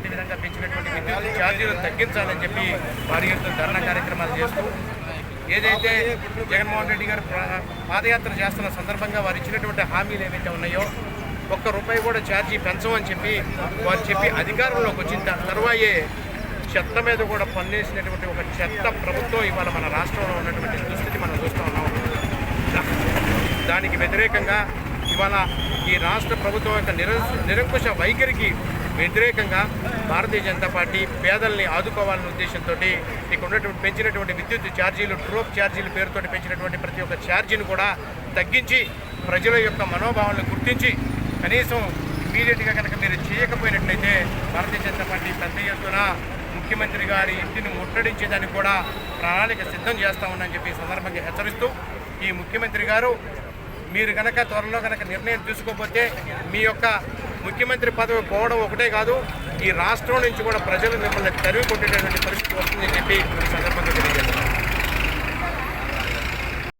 పెంచినటువంటి విధంగా పెంచినటువంటి విద్యుత్ ఛార్జీలు తగ్గించాలని చెప్పి వారి యొక్క ధర్నా కార్యక్రమాలు చేస్తూ ఏదైతే జగన్మోహన్ రెడ్డి గారు పాదయాత్ర చేస్తున్న సందర్భంగా వారు ఇచ్చినటువంటి హామీలు ఏవైతే ఉన్నాయో ఒక్క రూపాయి కూడా ఛార్జీ పెంచమని చెప్పి వారు చెప్పి అధికారంలోకి వచ్చిన త- తరువాయే చెత్త మీద కూడా పన్నేసినటువంటి ఒక చెత్త ప్రభుత్వం ఇవాళ మన రాష్ట్రంలో ఉన్నటువంటి దుస్థితి మనం చూస్తూ ఉన్నాం. దానికి వ్యతిరేకంగా ఇవాళ ఈ రాష్ట్ర ప్రభుత్వం యొక్క నిర నిరంకుశ వైఖరికి వ్యతిరేకంగా భారతీయ జనతా పార్టీ పేదల్ని ఆదుకోవాలనే ఉద్దేశంతో ఇక్కడ ఉన్నటువంటి పెంచినటువంటి విద్యుత్ ఛార్జీలు డ్రోప్ ఛార్జీలు పేరుతో పెంచినటువంటి ప్రతి ఒక్క ఛార్జీని కూడా తగ్గించి ప్రజల యొక్క మనోభావాలను గుర్తించి కనీసం ఇమీడియట్గా కనుక మీరు చేయకపోయినట్లయితే భారతీయ జనతా పార్టీ పెద్ద ఎత్తున ముఖ్యమంత్రి గారి ఇంటిని ముట్టడించేదానికి కూడా ప్రణాళిక సిద్ధం చేస్తా ఉందని చెప్పి సందర్భంగా హెచ్చరిస్తూ ఈ ముఖ్యమంత్రి గారు మీరు కనుక త్వరలో కనుక నిర్ణయం తీసుకోకపోతే మీ యొక్క ముఖ్యమంత్రి పదవి పోవడం ఒకటే కాదు ఈ రాష్ట్రం నుంచి కూడా ప్రజలు మిమ్మల్ని తరివి కొట్టేటటువంటి పరిస్థితి వస్తుందని చెప్పి